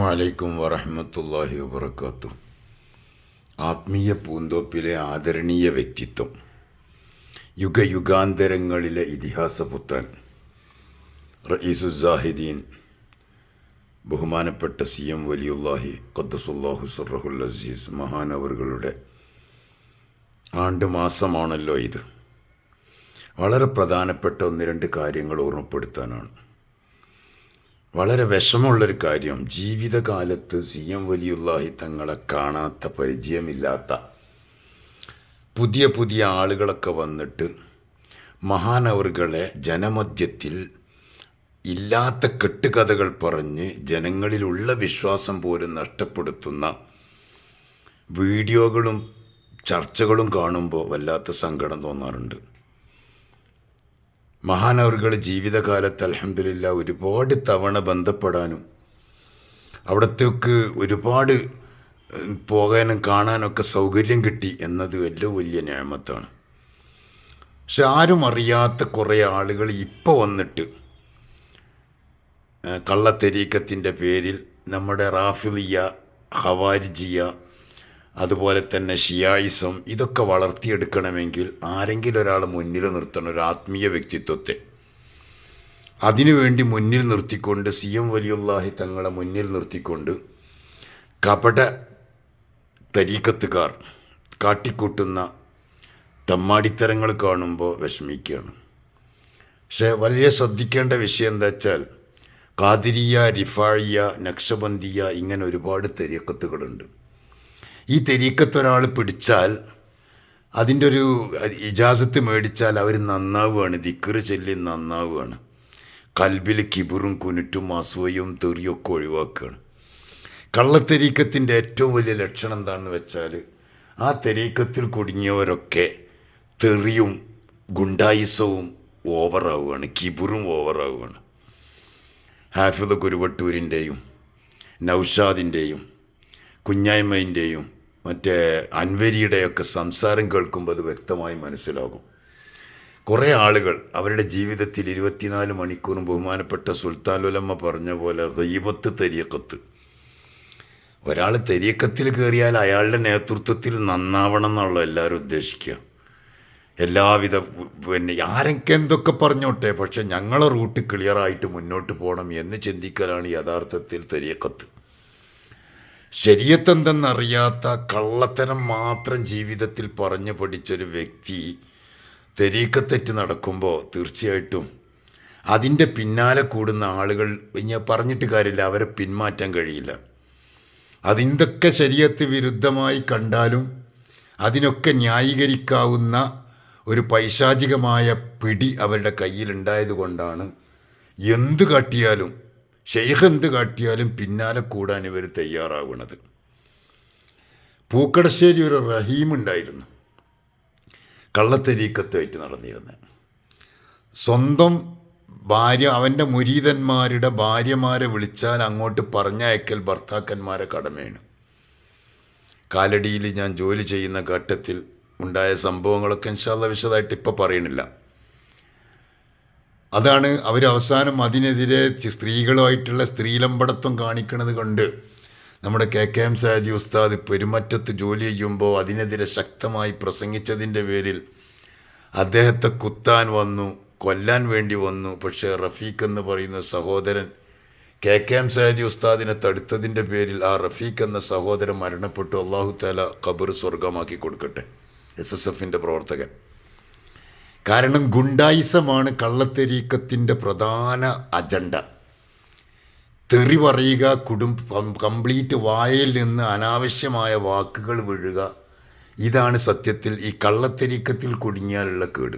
വലൈക്കും വറഹമത്തല്ലാഹി വബർക്കാത്തു ആത്മീയ പൂന്തോപ്പിലെ ആദരണീയ വ്യക്തിത്വം. യുഗയുഗാന്തരങ്ങളിലെ ഇതിഹാസപുത്രൻ. റയീസുസാഹിദീൻ ബഹുമാനപ്പെട്ട സി എം വലിയുല്ലാഹി ഖദ്സുല്ലാഹു സുറഹുൽ അസീസ് മഹാനവറുകളുടെ ആണ്ടുമാസമാണല്ലോ ഇത്. വളരെ പ്രധാനപ്പെട്ട ഒന്ന് രണ്ട് കാര്യങ്ങൾ ഓർമ്മപ്പെടുത്താനാണ്. വളരെ വിഷമമുള്ളൊരു കാര്യം. ജീവിതകാലത്ത് സി എം വലിയുല്ലാഹി തങ്ങളെ കാണാത്ത പരിചയമില്ലാത്ത പുതിയ പുതിയ ആളുകളൊക്കെ വന്നിട്ട് മഹാനവറുകളെ ജനമധ്യത്തിൽ ഇല്ലാത്ത കെട്ടുകഥകൾ പറഞ്ഞ് ജനങ്ങളിലുള്ള വിശ്വാസം പോലും നഷ്ടപ്പെടുത്തുന്ന വീഡിയോകളും ചർച്ചകളും കാണുമ്പോൾ വല്ലാത്ത സങ്കടം തോന്നാറുണ്ട്. മഹാനവറുകൾ ജീവിതകാലത്ത് അലഹമില്ല ഒരുപാട് തവണ ബന്ധപ്പെടാനും അവിടത്തേക്ക് ഒരുപാട് പോകാനും കാണാനൊക്കെ സൗകര്യം കിട്ടി എന്നത് വലിയ വലിയ ഞാമത്താണ്. പക്ഷെ ആരും അറിയാത്ത കുറേ ആളുകൾ ഇപ്പോൾ വന്നിട്ട് കള്ളത്തെരീക്കത്തിന്റെ പേരിൽ നമ്മുടെ റാഫിലിയ ഹവാരിജിയ അതുപോലെ തന്നെ ഷിയായിസം ഇതൊക്കെ വളർത്തിയെടുക്കണമെങ്കിൽ ആരെങ്കിലും ഒരാൾ മുന്നിൽ നിർത്തണം ഒരു ആത്മീയ വ്യക്തിത്വത്തെ. അതിനുവേണ്ടി മുന്നിൽ നിർത്തിക്കൊണ്ട് സി എം വലിയുല്ലാഹി തങ്ങളെ മുന്നിൽ നിർത്തിക്കൊണ്ട് കപട തരീക്കത്തുകാർ കാട്ടിക്കൂട്ടുന്ന തമ്മാടിത്തരങ്ങൾ കാണുമ്പോൾ വിഷമിക്കുകയാണ്. പക്ഷേ വലിയ ശ്രദ്ധിക്കേണ്ട വിഷയം എന്താ വെച്ചാൽ കാതിരിയ റിഫായിയ നക്ഷബന്ദിയ ഇങ്ങനെ ഒരുപാട് തെരീക്കത്തുകളുണ്ട്. ഈ തെരീക്കത്തൊരാൾ പിടിച്ചാൽ അതിന്റെ ഒരു ഇജാസത്ത് മേടിച്ചാൽ അവർ നന്നാവുകയാണ്. ദിക്കറ് ചൊല്ലി നന്നാവുകയാണ്. കൽബിൽ കിബുറും കുനുറ്റും അസൂയയും തെറിയൊക്കെ ഒഴിവാക്കുകയാണ്. കള്ളത്തെരീക്കത്തിന്റെ ഏറ്റവും വലിയ ലക്ഷണം എന്താണെന്ന് വെച്ചാൽ ആ തെരീക്കത്തിൽ കുടുങ്ങിയവരൊക്കെ തെറിയും ഗുണ്ടായിസവും ഓവറാവുകയാണ്. കിബുറും ഓവറാവുകയാണ്. ഹാഫിദ് കുരുവട്ടൂരിന്റെയും നൗഷാദിന്റെയും കുഞ്ഞായ്മയിന്റെയും മറ്റേ അൻവരിയുടെയൊക്കെ സംസാരം കേൾക്കുമ്പോൾ അത് വ്യക്തമായി മനസ്സിലാകും. കുറേ ആളുകൾ അവരുടെ ജീവിതത്തിൽ ഇരുപത്തിനാല് മണിക്കൂറും ബഹുമാനപ്പെട്ട സുൽത്താൻ ഉലമ്മ പറഞ്ഞ പോലെ ദൈവത്ത് തെരിയക്കത്ത് ഒരാൾ തെരിയക്കത്തിൽ കയറിയാൽ അയാളുടെ നേതൃത്വത്തിൽ നന്നാവണം എന്നുള്ള എല്ലാവരും ഉദ്ദേശിക്കുക. എല്ലാവിധ പിന്നെ ആരൊക്കെ എന്തൊക്കെ പറഞ്ഞോട്ടെ പക്ഷെ ഞങ്ങളെ റൂട്ട് ക്ലിയറായിട്ട് മുന്നോട്ട് പോകണം എന്ന് ചിന്തിക്കലാണ് യഥാർത്ഥത്തിൽ തെരിയക്കത്ത് ശരിയത്തെന്തെന്നറിയാത്ത കള്ളത്തനം മാത്രം ജീവിതത്തിൽ പറഞ്ഞു പഠിച്ചൊരു വ്യക്തി തെരീക്കത്തെറ്റ് നടക്കുമ്പോൾ തീർച്ചയായിട്ടും അതിന്റെ പിന്നാലെ കൂടുന്ന ആളുകൾ ഞാൻ പറഞ്ഞിട്ട് കാര്യമില്ല അവരെ പിന്മാറ്റാൻ കഴിയില്ല. അതിന്തൊക്കെ ശരീരത്ത് വിരുദ്ധമായി കണ്ടാലും അതിനൊക്കെ ന്യായീകരിക്കാവുന്ന ഒരു പൈശാചികമായ പിടി അവരുടെ കയ്യിലുണ്ടായത് കൊണ്ടാണ് എന്ത് കാട്ടിയാലും ഷെയ്ഖ് എന്ത് കാട്ടിയാലും പിന്നാലെ കൂടാൻ ഇവർ തയ്യാറാവുന്നത് പൂക്കടശ്ശേരി ഒരു റഹീം ഉണ്ടായിരുന്നു. കള്ളത്തെരീക്കത്തായിട്ട് നടന്നിരുന്നത് സ്വന്തം ഭാര്യ അവന്റെ മുരീതന്മാരുടെ ഭാര്യമാരെ വിളിച്ചാൽ അങ്ങോട്ട് പറഞ്ഞയക്കൽ ഭർത്താക്കന്മാരെ കടമയാണ്. കാലടിയിൽ ഞാൻ ജോലി ചെയ്യുന്ന ഘട്ടത്തിൽ ഉണ്ടായ സംഭവങ്ങളൊക്കെ ഇൻഷാല്ല വിശദമായിട്ട് ഇപ്പം പറയണില്ല. അതാണ് അവർ അവസാനം അതിനെതിരെ സ്ത്രീകളുമായിട്ടുള്ള സ്ത്രീലമ്പടത്വം കാണിക്കുന്നത് കൊണ്ട് നമ്മുടെ കെ കെ എം സാജി ഉസ്താദ് പെരുമറ്റത്ത് ജോലി ചെയ്യുമ്പോൾ അതിനെതിരെ ശക്തമായി പ്രസംഗിച്ചതിന്റെ പേരിൽ അദ്ദേഹത്തെ കുത്താൻ വന്നു കൊല്ലാൻ വേണ്ടി വന്നു. പക്ഷേ റഫീഖ് എന്ന് പറയുന്ന സഹോദരൻ കെ കെ എം സാജി ഉസ്താദിനെ തടുത്തതിന്റെ പേരിൽ ആ റഫീഖ് എന്ന സഹോദരൻ മരണപ്പെട്ടു. അള്ളാഹു താല ഖബർ സ്വർഗമാക്കി കൊടുക്കട്ടെ. എസ് എസ് എഫിന്റെ പ്രവർത്തകൻ. കാരണം ഗുണ്ടായിസമാണ് കള്ളത്തെരീക്കത്തിന്റെ പ്രധാന അജണ്ട. തെറി പറയുക കുടുംബം കംപ്ലീറ്റ് വായയിൽ നിന്ന് അനാവശ്യമായ വാക്കുകൾ വീഴുക ഇതാണ് സത്യത്തിൽ ഈ കള്ളത്തെരീക്കത്തിൽ കുടുങ്ങിയാലുള്ള കേട്.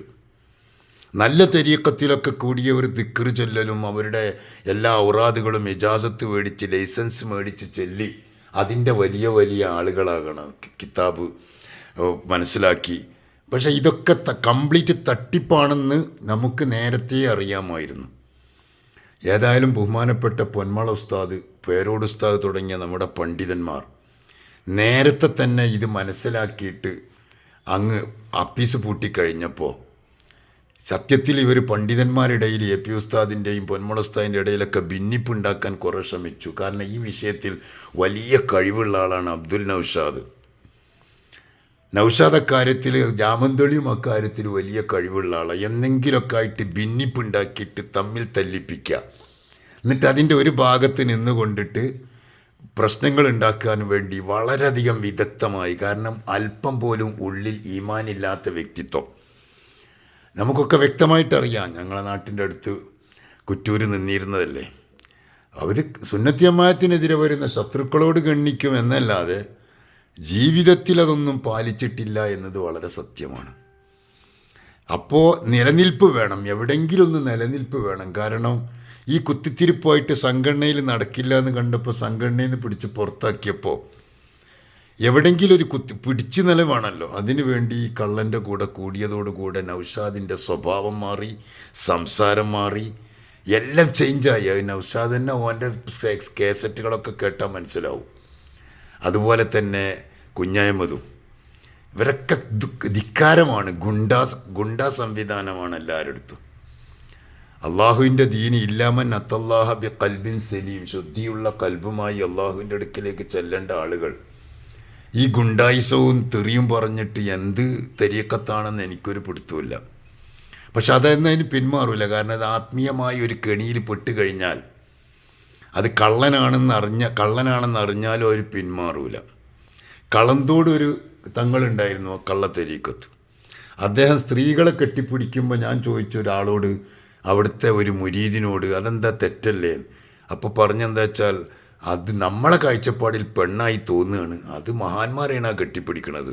നല്ല തെരീക്കത്തിലൊക്കെ കൂടിയ ഒരു ദിക്കറ് ചൊല്ലലും അവരുടെ എല്ലാ ഔറാദുകളും ഇജാസത്ത് മേടിച്ച് ലൈസൻസ് മേടിച്ച് ചൊല്ലി അതിന്റെ വലിയ വലിയ ആളുകളാകണം. കിതാബ് മനസ്സിലാക്കി. പക്ഷേ ഇതൊക്കെ കംപ്ലീറ്റ് തട്ടിപ്പാണെന്ന് നമുക്ക് നേരത്തെ അറിയാമായിരുന്നു. ഏതായാലും ബഹുമാനപ്പെട്ട പൊന്മള ഉസ്താദ് പേരോട് ഉസ്താദ് തുടങ്ങിയ നമ്മുടെ പണ്ഡിതന്മാർ നേരത്തെ തന്നെ ഇത് മനസ്സിലാക്കിയിട്ട് അങ്ങ് അപ്പീസ് പൂട്ടിക്കഴിഞ്ഞപ്പോൾ സത്യത്തിൽ ഇവർ പണ്ഡിതന്മാരിടയിൽ എ പി ഉസ്താദിന്റെയും പൊന്മുളസ്താദിന്റെ ഇടയിലൊക്കെ ഭിന്നിപ്പുണ്ടാക്കാൻ കുറേ ശ്രമിച്ചു. കാരണം ഈ വിഷയത്തിൽ വലിയ കഴിവുള്ള ആളാണ് അബ്ദുൽ നൌഷാദ്. നൗഷാദ് അക്കാര്യത്തിൽ ജാമന്തളിയും അക്കാര്യത്തിൽ വലിയ കഴിവുള്ള ആളാണ് എന്തെങ്കിലുമൊക്കെ ആയിട്ട് ഭിന്നിപ്പുണ്ടാക്കിയിട്ട് തമ്മിൽ തല്ലിപ്പിക്കുക എന്നിട്ട് അതിന്റെ ഒരു ഭാഗത്ത് നിന്നുകൊണ്ടിട്ട് പ്രശ്നങ്ങൾ ഉണ്ടാക്കാൻ വേണ്ടി വളരെയധികം വിദഗ്ധമായി കാരണം അല്പം പോലും ഉള്ളിൽ ഈമാനില്ലാത്ത വ്യക്തിത്വം. നമുക്കൊക്കെ വ്യക്തമായിട്ടറിയാം ഞങ്ങളെ നാട്ടിന്റെ അടുത്ത് കുറ്റൂര് നിന്നിരുന്നതല്ലേ. അവർ സുന്നത്തിയമ്മായത്തിനെതിരെ വരുന്ന ശത്രുക്കളോട് ഗണ്ണിക്കും എന്നല്ലാതെ ജീവിതത്തിൽ അതൊന്നും പാലിച്ചിട്ടില്ല എന്നത് വളരെ സത്യമാണ്. അപ്പോൾ നിലനിൽപ്പ് വേണം എവിടെങ്കിലും ഒന്ന് നിലനിൽപ്പ് വേണം. കാരണം ഈ കുത്തിത്തിരിപ്പായിട്ട് സംഘടനയിൽ നടക്കില്ല എന്ന് കണ്ടപ്പോൾ സംഘടനയിൽ നിന്ന് പിടിച്ച് പുറത്താക്കിയപ്പോൾ എവിടെയെങ്കിലും ഒരു കുത്തി പിടിച്ചു നിലവാണല്ലോ. അതിനുവേണ്ടി ഈ കള്ളന്റെ കൂടെ കൂടിയതോടുകൂടെ നൗഷാദിന്റെ സ്വഭാവം മാറി സംസാരം മാറി എല്ലാം ചേഞ്ചായി നൗഷാദ് തന്നെ ഓന്റെ കേസറ്റുകളൊക്കെ കേട്ടാൽ മനസ്സിലാവും. അതുപോലെ തന്നെ കുഞ്ഞായ്മതും ഇവരൊക്കെ ധിക്കാരമാണ്. ഗുണ്ടാ ഗുണ്ടാ സംവിധാനമാണ് എല്ലാവരുടെ അടുത്തും. അള്ളാഹുവിന്റെ ദീനി ഇല്ലാമൻ അത്തല്ലാഹ ബി കൽബിൻ സലീം. ശുദ്ധിയുള്ള കൽബുമായി അള്ളാഹുവിന്റെ അടുക്കിലേക്ക് ചെല്ലേണ്ട ആളുകൾ. ഈ ഗുണ്ടായിസവും തെറിയും പറഞ്ഞിട്ട് എന്ത് തെരിയക്കത്താണെന്ന് എനിക്കൊരു പിടുത്തമില്ല പക്ഷെ അതൊന്നും അതിന് പിന്മാറില്ല കാരണം അത് ആത്മീയമായ ഒരു കെണിയിൽ പെട്ട് കഴിഞ്ഞാൽ അത് കള്ളനാണെന്ന് അറിഞ്ഞ കള്ളനാണെന്ന് അറിഞ്ഞാലും അവർ പിന്മാറൂല. കളന്തോട് ഒരു തങ്ങളുണ്ടായിരുന്നു കള്ളത്തെരീക്കത്ത്. അദ്ദേഹം സ്ത്രീകളെ കെട്ടിപ്പിടിക്കുമ്പോൾ ഞാൻ ചോദിച്ച ഒരാളോട് അവിടുത്തെ ഒരു മുരീദിനോട് അതെന്താ തെറ്റല്ലേ? അപ്പോൾ പറഞ്ഞെന്താ വെച്ചാൽ അത് നമ്മളെ കാഴ്ചപ്പാടിൽ പെണ്ണായി തോന്നുകയാണ് അത് മഹാന്മാരെയാണ് ആ കെട്ടിപ്പിടിക്കണത്.